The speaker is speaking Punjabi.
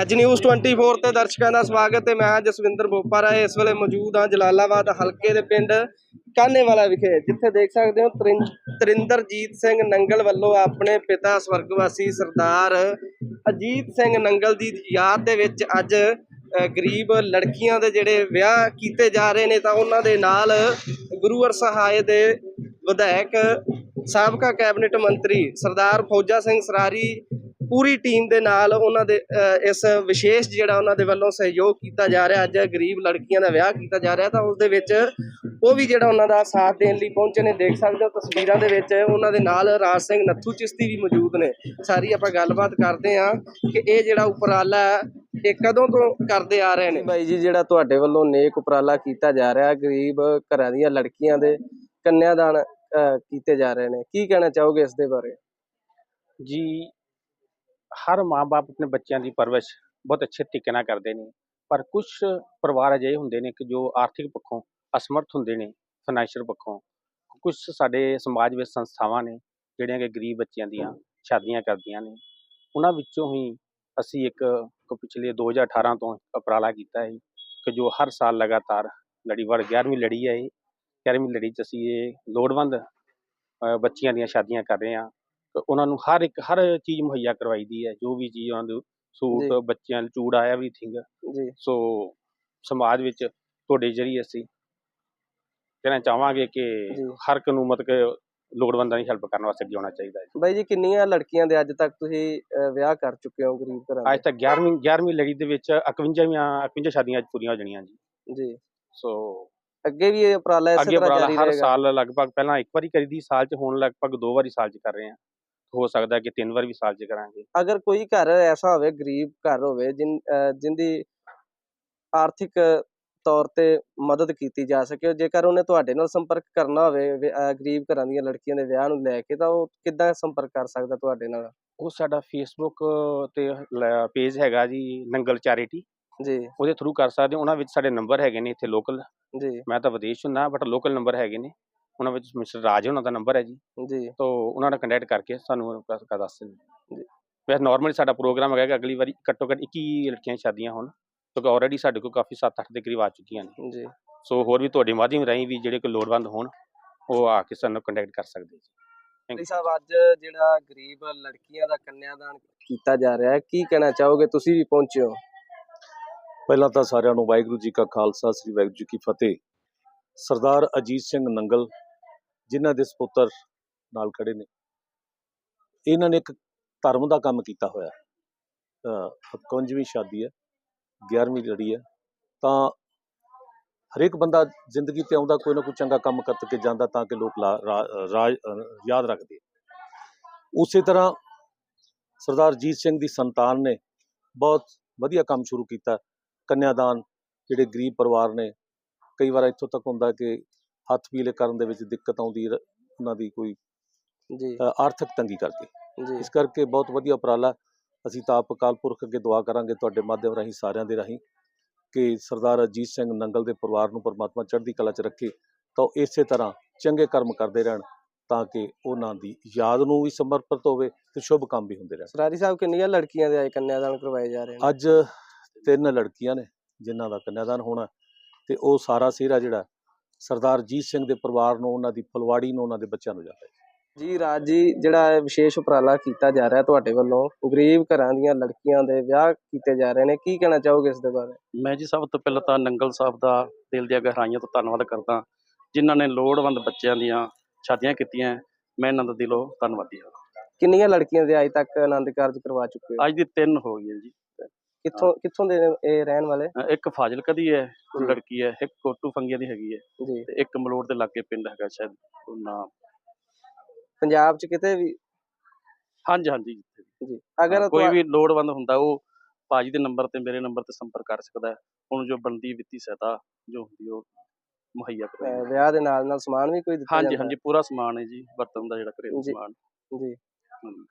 ਅੱਜ ਨਿਊਜ਼ 24 ਤੇ ਦਰਸ਼ਕਾਂ ਦਾ ਸਵਾਗਤ ਹੈ। ਮੈਂ ਜਸਵਿੰਦਰ ਬੋਪਾਰਾ ਇਸ ਵੇਲੇ ਮੌਜੂਦ ਹਾਂ ਜਲਾਲਾਬਾਦ ਹਲਕੇ ਦੇ ਪਿੰਡ ਕਾਨੇਵਾਲਾ ਵਿਖੇ, ਜਿੱਥੇ ਦੇਖ ਸਕਦੇ ਹੋ ਤਰਿੰ- ਤਰਿੰਦਰਜੀਤ ਸਿੰਘ ਨੰਗਲ ਵੱਲੋਂ ਆਪਣੇ ਪਿਤਾ ਸਵਰਗਵਾਸੀ ਸਰਦਾਰ ਅਜੀਤ ਸਿੰਘ ਨੰਗਲ ਦੀ ਯਾਦ ਦੇ ਵਿੱਚ ਅੱਜ ਗਰੀਬ ਲੜਕੀਆਂ ਦੇ ਜਿਹੜੇ ਵਿਆਹ ਕੀਤੇ ਜਾ ਰਹੇ ਨੇ, ਤਾਂ ਉਹਨਾਂ ਦੇ ਨਾਲ ਗੁਰੂਵਰ ਸਹਾਇ ਦੇ ਵਿਧਾਇਕ, ਸਾਬਕਾ ਕੈਬਨਿਟ ਮੰਤਰੀ ਸਰਦਾਰ ਫੌਜਾ ਸਿੰਘ ਸਰਾਰੀ ਪੂਰੀ ਟੀਮ ਦੇ ਨਾਲ ਉਹਨਾਂ ਦੇ ਇਸ ਵਿਸ਼ੇਸ਼ ਜਿਹੜਾ ਉਹਨਾਂ ਦੇ ਵੱਲੋਂ ਸਹਿਯੋਗ ਕੀਤਾ ਜਾ ਰਿਹਾ ਅੱਜ ਗਰੀਬ ਲੜਕੀਆਂ ਦਾ ਵਿਆਹ ਕੀਤਾ ਜਾ ਰਿਹਾ ਤਾਂ ਉਸ ਦੇ ਵਿੱਚ ਉਹ ਵੀ ਜਿਹੜਾ ਉਹਨਾਂ ਦਾ ਸਾਥ ਦੇਣ ਲਈ ਪਹੁੰਚੇ ਨੇ ਦੇਖ ਸਕਦੇ ਹੋ ਤਸਵੀਰਾਂ ਦੇ ਵਿੱਚ ਉਹਨਾਂ ਦੇ ਨਾਲ ਰਾਜ ਸਿੰਘ ਨੱਥੂ ਚਿਸ਼ਤੀ ਵੀ ਮੌਜੂਦ ਨੇ। ਸਾਰੀ ਆਪਾਂ ਗੱਲਬਾਤ ਕਰਦੇ ਹਾਂ ਕਿ ਇਹ ਜਿਹੜਾ ਉਪਰਾਲਾ ਹੈ ਇਹ ਕਦੋਂ ਤੋਂ ਕਰਦੇ ਆ ਰਹੇ ਨੇ? ਬਾਈ ਜੀ ਜਿਹੜਾ ਤੁਹਾਡੇ ਵੱਲੋਂ ਨੇਕ ਉਪਰਾਲਾ ਕੀਤਾ ਜਾ ਰਿਹਾ ਗਰੀਬ ਘਰਾਂ ਦੀਆਂ ਲੜਕੀਆਂ ਦੇ ਕੰਨਿਆਦਾਨ ਕੀਤੇ ਜਾ ਰਹੇ ਨੇ ਕੀ ਕਹਿਣਾ ਚਾਹੋਗੇ ਇਸ ਦੇ ਬਾਰੇ? ਜੀ ਹਰ ਮਾਂ-ਬਾਪ ਆਪਣੇ ਬੱਚਿਆਂ ਦੀ ਪਰਵਰਿਸ਼ ਬਹੁਤ ਅੱਛੇ ਤਰੀਕੇ ਨਾਲ ਕਰਦੇ ਨੇ। ਪਰ ਕੁਝ ਪਰਿਵਾਰ ਅਜਿਹੇ ਹੁੰਦੇ ਨੇ ਕਿ ਜੋ ਆਰਥਿਕ ਪੱਖੋਂ ਅਸਮਰਥ ਹੁੰਦੇ ਨੇ ਫਾਈਨੈਂਸ਼ੀਅਲ ਪੱਖੋਂ। ਕੁਝ ਸਾਡੇ ਸਮਾਜ ਵਿੱਚ ਸੰਸਥਾਵਾਂ ਨੇ ਜਿਹੜੀਆਂ ਕਿ ਗਰੀਬ ਬੱਚਿਆਂ ਦੀਆਂ ਸ਼ਾਦੀਆਂ ਕਰਦੀਆਂ ਨੇ। ਉਹਨਾਂ ਵਿੱਚੋਂ ਹੀ ਅਸੀਂ ਇੱਕ ਇੱਕ ਪਿਛਲੇ 2018 ਤੋਂ ਉਪਰਾਲਾ ਕੀਤਾ ਹੈ ਕਿ ਜੋ ਹਰ ਸਾਲ ਲਗਾਤਾਰ ਲੜੀਵਾਰ 11ਵੀਂ ਲੜੀ ਹੈ ਇਹ। 11ਵੀਂ ਲੜੀ 'ਚ ਅਸੀਂ ਇਹ ਲੋੜਵੰਦ ਅ, ਬੱਚੀਆਂ ਦੀਆਂ ਸ਼ਾਦੀਆਂ ਕਰ ਰਹੇ ਹਾਂ। ਉਹਨਾਂ ਨੂੰ ਹਰ ਇੱਕ ਹਰ ਚੀਜ਼ ਮੁਹੱਈਆ ਕਰਵਾਈ ਦੀ ਹੈ ਜੋ ਵੀ ਚੀਜ਼ ਉਹਨਾਂ ਨੂੰ ਸੂਟ। ਬੱਚਿਆਂ ਨੂੰ ਚੂੜਾ ਐਵਰੀਥਿੰਗ ਜੀ। ਸੋ ਸਮਾਜ ਵਿੱਚ ਤੁਹਾਡੇ ਜਰੀਏ ਅਸੀਂ ਕਹਿਣਾ ਚਾਹਾਂਗੇ ਕਿ। ਹਰ ਇੱਕ ਨੂੰ ਮਤਲਬ ਕਿ ਲੋੜਵੰਦਾਂ ਦੀ ਹੈਲਪ ਕਰਨ ਵਾਸਤੇ ਅੱਗੇ ਆਉਣਾ ਚਾਹੀਦਾ ਹੈ। ਬਾਈ ਜੀ ਕਿੰਨੀਆਂ ਲੜਕੀਆਂ ਦੇ ਅੱਜ ਤੱਕ ਤੁਸੀਂ ਵਿਆਹ ਕਰ ਚੁੱਕੇ ਹੋ ਗਰੀਬ ਘਰਾਂ ਅੱਜ ਤੱਕ 11ਵੀਂ 11ਵੀਂ ਲੜੀ ਦੇ ਵਿੱਚ 51ਵੀਂ 51 ਸ਼ਾਦੀਆਂ ਅੱਜ ਪੂਰੀਆਂ ਹੋ ਜਾਣੀਆਂ ਜੀ। ਦੇ ਜੀ। ਸੋ ਅੱਗੇ ਵੀ ਇਹ ਉਪਰਾਲਾ ਇਸੇ ਅੱਗੇ ਤਰ੍ਹਾਂ ਉਪਰਾਲਾ ਜਾਰੀ ਹਰ ਰਹੇਗਾ? ਸਾਲ ਲਗਭਗ ਪਹਿਲਾਂ ਇੱਕ ਵਾਰੀ ਕਰੀਦੀ ਸਾਲ 'ਚ ਹੁਣ ਲਗਭਗ ਦੋ ਵਾਰੀ ਸਾਲ 'ਚ ਕਰ ਰਹੇ ਹਾਂ। ਹੋ ਸਕਦਾ ਕਿ ਤਿੰਨ ਵਾਰ ਵੀ ਸਾਲ 'ਚ ਕਰਾਂਗੇ। ਅਗਰ ਕੋਈ ਘਰ ਐਸਾ ਹੋਵੇ ਗਰੀਬ ਘਰ ਹੋਵੇ ਜਿਨ ਜਿੰਦੀ ਆਰਥਿਕ ਤੌਰ ਤੇ ਮਦਦ ਕੀਤੀ ਜਾ ਸਕੇ ਜੇਕਰ ਉਹਨੇ ਤੁਹਾਡੇ ਨਾਲ ਸੰਪਰਕ ਕਰਨਾ ਹੋਵੇ ਗਰੀਬ ਘਰਾਂ ਦੀਆਂ ਲੜਕੀਆਂ ਦੇ ਵਿਆਹ ਨੂੰ ਲੈ ਕੇ ਤਾਂ ਉਹ ਕਿੱਦਾਂ ਸੰਪਰਕ ਕਰ ਸਕਦਾ ਤੁਹਾਡੇ ਨਾਲ? ਉਹ ਸਾਡਾ ਫੇਸਬੁੱਕ ਤੇ ਪੇਜ ਹੈਗਾ ਜੀ ਨੰਗਲ ਚੈਰਿਟੀ। ਜੀ। ਉਹਦੇ ਥਰੂ ਕਰ ਸਕਦੇ ਉਹਨਾਂ ਵਿੱਚ ਸਾਡੇ ਨੰਬਰ ਹੈਗੇ ਨੇ ਇੱਥੇ ਲੋਕਲ ਜੀ। ਮੈਂ ਤਾਂ ਵਿਦੇਸ਼ ਹੁੰਦਾ ਬਟ ਲੋਕਲ ਨੰਬਰ ਹੈਗੇ ਨੇ। ਉਹਨਾਂ ਵਿੱਚ ਮਿਸਟਰ ਰਾਜ ਉਹਨਾਂ ਦਾ ਨੰਬਰ ਹੈ ਜੀ। ਜੀ। ਤੋਂ ਉਹਨਾਂ ਨਾਲ ਕੰਟੈਕਟ ਕਰਕੇ ਸਾਨੂੰ ਕਰ ਦੱਸ ਜੀ। ਵੈਸੇ ਨਾਰਮਲੀ ਸਾਡਾ ਪ੍ਰੋਗਰਾਮ ਹੈਗਾ ਕਿ ਅਗਲੀ ਵਾਰੀ ਘੱਟੋ ਘੱਟ 21 ਲੜਕੀਆਂ ਸ਼ਾਦੀਆਂ ਹੋਣ ਕਿਉਂਕਿ ਆਲਰੇਡੀ ਸਾਡੇ ਕੋਲ ਕਾਫੀ 7-8 ਦੇ ਕਰੀਬ ਆ ਚੁੱਕੀਆਂ ਨੇ। ਜੀ। ਸੋ ਹੋਰ ਵੀ ਤੁਹਾਡੇ ਮਾਧਿਅਮ ਰਾਹੀਂ ਵੀ ਜਿਹੜੇ ਕੋਈ ਲੋੜਵੰਦ ਹੋਣ ਉਹ ਆ ਕੇ ਸਾਨੂੰ ਕੰਟੈਕਟ ਕਰ ਸਕਦੇ ਜੀ। ਭਾਈ ਸਾਹਿਬ ਅੱਜ ਜਿਹੜਾ ਗਰੀਬ ਲੜਕੀਆਂ ਦਾ ਕੰਨਿਆਦਾਨ ਕੀਤਾ ਜਾ ਰਿਹਾ ਹੈ ਕੀ ਕਹਿਣਾ ਚਾਹੋਗੇ? ਤੁਸੀਂ ਵੀ ਪਹੁੰਚੇ ਹੋ। ਪਹਿਲਾਂ ਤਾਂ ਸਾਰਿਆਂ ਨੂੰ ਵਾਹਿਗੁਰੂ ਜੀ ਕਾ ਖਾਲਸਾ ਸ੍ਰੀ ਵਾਹਿਗੁਰੂ ਜੀ ਕੀ ਫਤਿਹ। ਸਰਦਾਰ ਅਜੀਤ ਸਿੰਘ ਨੰਗਲ ਜਿਨ੍ਹਾਂ ਦੇ ਸਪੁੱਤਰ ਨਾਲ ਖੜੇ ਨੇ। ਇਹਨਾਂ ਨੇ ਇੱਕ ਧਰਮ ਦਾ ਕੰਮ ਕੀਤਾ ਹੋਇਆ। ਹੈ 51ਵੀਂ ਸ਼ਾਦੀ ਹੈ 11ਵੀਂ ਲੜੀ ਹੈ। ਤਾਂ ਹਰੇਕ ਬੰਦਾ ਜ਼ਿੰਦਗੀ ਤੇ ਆਉਂਦਾ, ਕੋਈ ਨਾ ਕੋਈ ਚੰਗਾ ਕੰਮ ਕਰਕੇ ਜਾਂਦਾ ਤਾਂ ਕਿ ਲੋਕ ਲਾ- ਰਾ- ਰਾਜ ਯਾਦ ਰੱਖਦੇ ਉਸੇ ਤਰ੍ਹਾਂ ਸਰਦਾਰ ਅਜੀਤ ਸਿੰਘ ਦੀ ਸੰਤਾਨ ਨੇ ਬਹੁਤ ਵਧੀਆ ਕੰਮ ਸ਼ੁਰੂ ਕੀਤਾ। ਕੰਨਿਆਦਾਨ ਜਿਹੜੇ ਗਰੀਬ ਪਰਿਵਾਰ ਨੇ, ਕਈ ਵਾਰ ਇੱਥੋਂ ਤੱਕ ਹੁੰਦਾ ਕਿ ਹੱਥ ਪੀਲੇ ਕਰਨ ਦੇ ਵਿੱਚ ਦਿੱਕਤ ਆਉਂਦੀ ਹੈ ਉਹਨਾਂ ਦੀ ਕੋਈ ਜੀ। ਅ, ਆਰਥਿਕ ਤੰਗੀ ਕਰਕੇ। ਜੀ। ਇਸ ਕਰਕੇ ਬਹੁਤ ਵਧੀਆ ਉਪਰਾਲਾ ਅਸੀਂ ਤਾਂ ਆਪ ਅਕਾਲ ਪੁਰਖ ਅੱਗੇ ਦੁਆ ਕਰਾਂਗੇ ਤੁਹਾਡੇ ਮਾਧਿਅਮ ਰਾਹੀਂ ਸਾਰਿਆਂ ਦੇ ਰਾਹੀਂ ਕਿ ਸਰਦਾਰ ਅਜੀਤ ਸਿੰਘ ਨੰਗਲ ਦੇ ਪਰਿਵਾਰ ਨੂੰ ਪਰਮਾਤਮਾ ਚੜ੍ਹਦੀ ਕਲਾ 'ਚ ਰੱਖੇ ਤਾਂ ਉਹ ਇਸੇ ਤਰ੍ਹਾਂ ਚੰਗੇ ਕਰਮ ਕਰਦੇ ਰਹਿਣ ਤਾਂ ਕਿ ਉਹਨਾਂ ਦੀ ਯਾਦ ਨੂੰ ਵੀ ਸਮਰਪਿਤ ਹੋਵੇ ਤੇ ਸ਼ੁਭ ਕੰਮ ਵੀ ਹੁੰਦੇ ਰਹਿਣ। ਸਰਾਰੀ ਸਾਹਿਬ ਕਿੰਨੀਆਂ ਲੜਕੀਆਂ ਦੇ ਅੱਜ ਕੰਨਿਆਦਾਨ ਕਰਵਾਏ ਜਾ ਰਹੇ ਨੇ? ਅੱਜ ਤਿੰਨ ਲੜਕੀਆਂ ਨੇ ਜਿਨ੍ਹਾਂ ਦਾ ਕੰਨਿਆਦਾਨ ਹੋਣਾ ਤੇ ਉਹ ਸਾਰਾ ਸਿਹਰਾ ਜਿਹੜਾ ਸਰਦਾਰ ਜੀਤ ਸਿੰਘ ਦੇ ਪਰਿਵਾਰ ਨੂੰ ਉਹਨਾਂ ਦੀ ਫਲਵਾੜੀ ਨੂੰ ਉਹਨਾਂ ਦੇ ਬੱਚਿਆਂ ਨੂੰ ਜਾਂਦਾ ਹੈ ਜੀ ਰਾਜ ਜੀ ਜਿਹੜਾ ਇਹ ਵਿਸ਼ੇਸ਼ ਉਪਰਾਲਾ ਕੀਤਾ ਜਾ ਰਿਹਾ ਤੁਹਾਡੇ ਵੱਲੋਂ ਗਰੀਬ ਘਰਾਂ ਦੀਆਂ ਲੜਕੀਆਂ ਦੇ ਵਿਆਹ ਕੀਤੇ ਜਾ ਰਹੇ ਨੇ ਕੀ ਕਹਿਣਾ ਚਾਹੋਗੇ ਇਸ ਦੇ ਬਾਰੇ? ਮੈਂ ਜੀ ਸਭ ਤੋਂ ਪਹਿਲਾਂ ਤਾਂ ਨੰਗਲ ਸਾਹਿਬ ਦਾ ਦਿਲ ਦੀਆਂ ਗਹਿਰਾਈਆਂ ਤੋਂ ਧੰਨਵਾਦ ਕਰਦਾ ਜਿਨ੍ਹਾਂ ਨੇ ਲੋੜਵੰਦ ਬੱਚਿਆਂ ਦੀਆਂ ਸ਼ਾਦੀਆਂ ਕੀਤੀਆਂ ਮੈਂ ਇਹਨਾਂ ਦਾ ਦਿਲੋਂ ਧੰਨਵਾਦੀ ਹਾਂ। ਕਿੰਨੀਆਂ ਲੜਕੀਆਂ ਦੇ ਅੱਜ ਤੱਕ ਆਨੰਦ ਕਾਰਜ ਕਰਵਾ ਚੁੱਕੇ ਹੋ? ਅੱਜ ਦੀ ਤਿੰਨ ਹੋ ਗਈਆਂ ਜੀ। ਕਿੱਥੋਂ ਕਿੱਥੋਂ ਦੇ ਨੇ ਇਹ ਰਹਿਣ ਵਾਲੇ? ਅ, ਇੱਕ ਫਾਜ਼ਿਲਕਾ ਦੀ ਹੈ ਜੀ। ਲੜਕੀ ਹੈ ਇੱਕ ਕੋਟੂ ਫੰਗੀਆਂ ਦੀ ਹੈਗੀ ਹੈ ਜੀ। ਤੇ ਇੱਕ ਮਲੋੜ ਦੇ ਲਾਗੇ ਪਿੰਡ ਹੈਗਾ ਸ਼ਾਇਦ ਉਹ ਨਾਮ। ਪੰਜਾਬ 'ਚ ਕਿਤੇ ਵੀ? ਹਾਂਜੀ ਹਾਂਜੀ ਜਿੱਥੇ ਵੀ। ਜੀ। ਅਗਰ ਕੋਈ ਤੁਹਾ- ਵੀ ਲੋੜਵੰਦ ਹੁੰਦਾ ਉਹ ਭਾਜੀ ਦੇ ਨੰਬਰ ਤੇ ਮੇਰੇ ਨੰਬਰ ਤੇ ਸੰਪਰਕ ਕਰ ਸਕਦਾ ਹੈ। ਉਹਨੂੰ ਜੋ ਬਣਦੀ ਵਿੱਤੀ ਸਹਾਇਤਾ ਜੋ ਹੁੰਦੀ ਉਹ ਮੁਹੱਈਆ ਅਹ ਕਰਵਾਈ ਵਿਆਹ ਦੇ ਨਾਲ ਨਾਲ ਸਮਾਨ ਵੀ ਕੋਈ ਦਿੱਤਾ ਹਾਂਜੀ ਜਾਂਦਾ ਹਾਂਜੀ ਪੂਰਾ ਸਮਾਨ ਹੈ ਜੀ ਬਰਤਨ ਦਾ ਜਿਹੜਾ ਘਰੇਲੂ ਜੀ। ਸਮਾਨ। ਜੀ। ਹਾਂਜੀ।